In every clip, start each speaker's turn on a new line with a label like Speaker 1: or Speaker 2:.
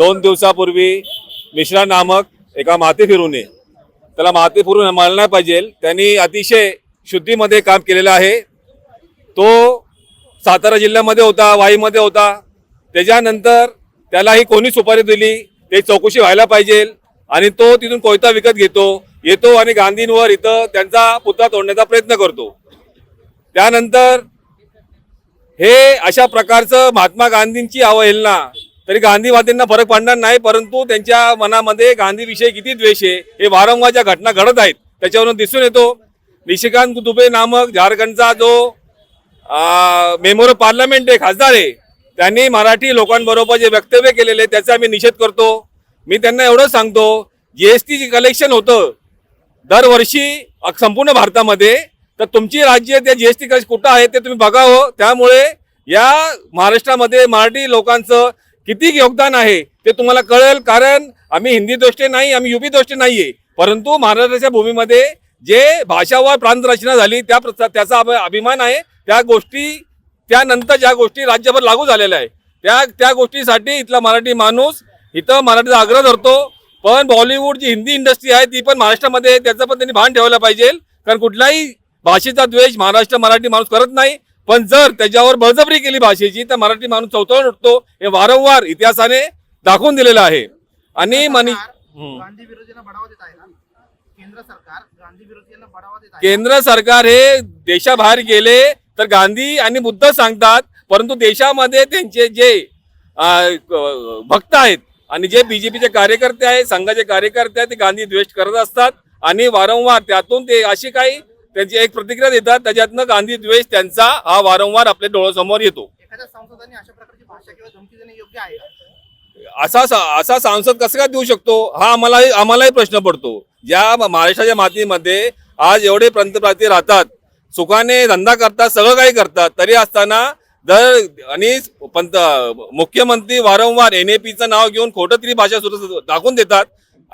Speaker 1: दोन दिवसापूर्वी मिश्रा नामक एका माती फिरूने त्याला माती फिरून मानला नाही पाहिजे त्यांनी अतिशय शुद्धीमध्ये काम केलेलं आहे. तो सातारा जिल्ह्यामध्ये होता वाईमध्ये होता. त्याच्यानंतर त्यालाही कोणी सुपारी दिली ते चौकशी व्हायला पाहिजे आणि तो तिथून कोयता विकत घेतो येतो आणि गांधींवर इथं त्यांचा पुतळा तोडण्याचा प्रयत्न करतो. त्यानंतर हे अशा प्रकारचं महात्मा गांधींची अवहेलना तरी गांधीवादींना फरक पडणार नाही परंतु त्यांच्या मनामध्ये गांधीविषयी किती द्वेष आहे हे वारंवार ज्या घटना घडत आहेत त्याच्यावरून दिसून येतो. निशिकांत दुबे नामक झारखंडचा जो मेमोर पार्लमेंट आहे खासदार आहे त्यांनी मराठी लोकांबरोबर जे वक्तव्य केलेले त्याचा आम्ही निषेध करतो. मी त्यांना एवढं सांगतो जीएसटी जे कलेक्शन होतं दरवर्षी संपूर्ण भारतामध्ये तर तुमची राज्य त्या जीएसटी कुठं आहे ते तुम्ही बघावं हो. त्यामुळे या महाराष्ट्रामध्ये मराठी लोकांचं किती योगदान आहे ते तुम्हाला कळेल कारण आम्ही हिंदी दोष्टे नाही आम्ही युपी दोष्टे नाहीये. परंतु महाराष्ट्राच्या भूमीमध्ये जे भाषावर प्रांत रचना झाली त्या त्याचा अभ- अभिमान आहे. त्या गोष्टी त्यानंतर ज्या गोष्टी राज्यभर लागू झालेल्या आहे त्या त्या गोष्टीसाठी इथला मराठी माणूस इथं मराठीचा आग्रह धरतो. पण बॉलिवूड जी हिंदी इंडस्ट्री आहे ती पण महाराष्ट्रामध्ये आहे, त्याचं पण त्यांनी भान ठेवायला पाहिजे. कारण कुठलाही भाषेचा द्वेष महाराष्ट्र मराठी माणूस करत नाही. पण जर त्याच्यावर बळजबरी केली भाषेची तर मराठी माणूस चौथळून उठतो. हे वारंवार इतिहासाने दाखवून दिलेलं आहे. आणि मनी
Speaker 2: केंद्र सरकार
Speaker 1: हे देशाबाहेर गेले तर गांधी आणि बुद्ध सांगतात परंतु देशामध्ये त्यांचे जे भक्त आहेत आणि जे बीजेपीचे कार्यकर्ते आहेत संघाचे कार्यकर्ते आहेत ते गांधी द्वेष करत असतात. आणि वारंवार त्यातून ते अशी काही त्यांची एक प्रतिक्रिया देतात त्याच्यातनं गांधी द्वेष त्यांचा हा वारंवार आपल्या डोळ्यासमोर येतो.
Speaker 2: भाषा?
Speaker 1: असा असा सांसद कसं काय देऊ शकतो? हा आम्हाला आम्हालाही प्रश्न पडतो. ज्या महाराष्ट्राच्या मातीमध्ये आज एवढे पंतप्रधान राहतात सुखाने धंदा करतात सगळं काही करतात तरी असताना जर आणि पंत मुख्यमंत्री वारंवार एन नाव घेऊन खोटं त्रिभाषा सूत्र दाखवून देतात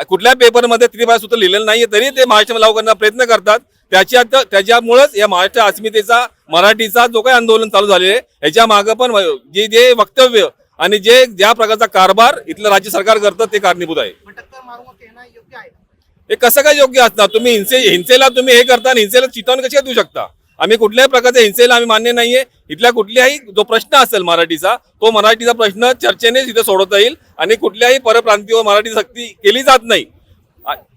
Speaker 1: कुठल्या पेपरमध्ये त्रिभाषा सूत्र लिहिलेलं नाहीये तरी ते महाराष्ट्र लागू करण्याचा प्रयत्न करतात. त्याच्यात त्याच्यामुळेच या महाराष्ट्र अस्मितेचा मराठीचा जो काही आंदोलन चालू झालेलं आहे ह्याच्या मागं पण जे जे वक्तव्य आणि जे ज्या प्रकारचा कारभार इथलं राज्य सरकार करतं ते कारणीभूत आहे? हे कसं काय योग्य असणार? तुम्ही हिंसे हिंसेला तुम्ही हे करता आणि हिंसेला चितावून कशी देऊ शकता? आम्ही कुठल्याही प्रकारच्या हिंसेला आम्ही मान्य नाहीये. इथल्या कुठल्याही जो प्रश्न असेल मराठीचा तो मराठीचा प्रश्न चर्चेनेच इथे सोडवता येईल आणि कुठल्याही परप्रांतीवर मराठी सक्ती केली जात नाही.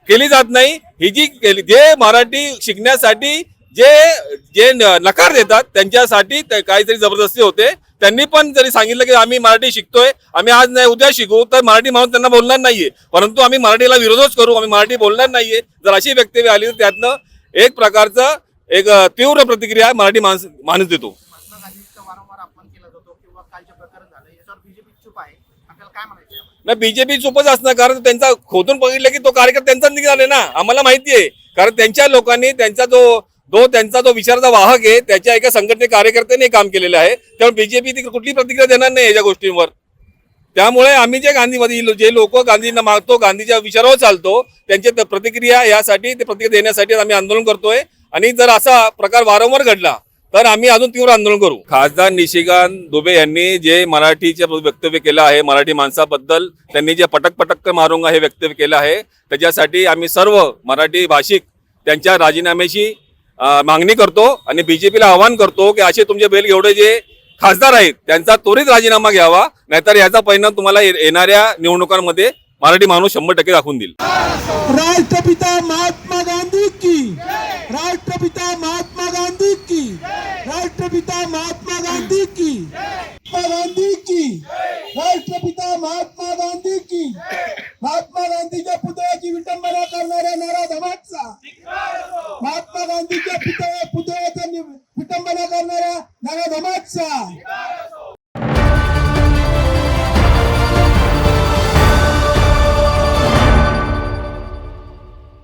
Speaker 1: केली जात नाही. ही जी केली जे मराठी शिकण्यासाठी जे जे न- नकार देतात त्यांच्यासाठी ते काहीतरी जबरदस्ती होते. त्यांनी पण जरी सांगितलं की आम्ही मराठी शिकतोय आम्ही आज नाही उद्या शिकू तर मराठी माणूस त्यांना बोलणार नाहीये. परंतु आम्ही मराठीला विरोधच करू आम्ही मराठी बोलणार नाहीये. जर अशी वक्तव्य आली तर त्यातनं एक प्रकारचं एक तीव्र प्रतिक्रिया मराठी माणूस माणूस देतो.
Speaker 2: याच्यावर बीजेपी
Speaker 1: चुपच असणार कारण त्यांचा खोदून बघितलं की तो कार्यकर्ता त्यांचाच निघाले ना. आम्हाला माहिती आहे. कारण त्यांच्या लोकांनी त्यांचा जो जो त्यांचा जो विचाराचा वाहक आहे त्याच्या एका संघटने कार्यकर्त्याने काम केलेलं आहे. त्यामुळे बीजेपी ती कुठली प्रतिक्रिया देणार नाही याच्या गोष्टींवर. त्यामुळे आम्ही जे गांधीमध्ये जे लोक गांधींना मागतो गांधीच्या विचारावर चालतो त्यांची त- प्रतिक्रिया यासाठी ते प्रतिक्रिया देण्यासाठी आम्ही आंदोलन करतोय. आणि जर असा प्रकार वारंवार घडला तर आम्ही अजून तीव्र आंदोलन करू. खासदार निशिकांत दुबे यांनी जे मराठीचे वक्तव्य केलं आहे मराठी माणसाबद्दल त्यांनी जे पटक पटक मारूंगा हे वक्तव्य केलं आहे त्याच्यासाठी आम्ही सर्व मराठी भाषिक त्यांच्या राजीनाम्याची मागणी करतो आणि बीजेपीला आवाहन करतो की असे तुमचे बैल एवढे जे खासदार आहेत त्यांचा त्वरित राजीनामा घ्यावा नाहीतर याचा परिणाम तुम्हाला येणाऱ्या निवडणुकांमध्ये मराठी माणूस शंभर टक्के दाखवून देईल.
Speaker 3: राष्ट्रपिता महात्मा गांधी राष्ट्रपिता महात्मा गांधी की। राष्ट्रपिता महात्मा गांधी की। महात्मा गांधी की। राष्ट्रपिता महात्मा गांधी की। महात्मा गांधीच्या पुतळ्याची विटंबना करणाऱ्या नराधमाचा महात्मा गांधीच्या पुतळ्या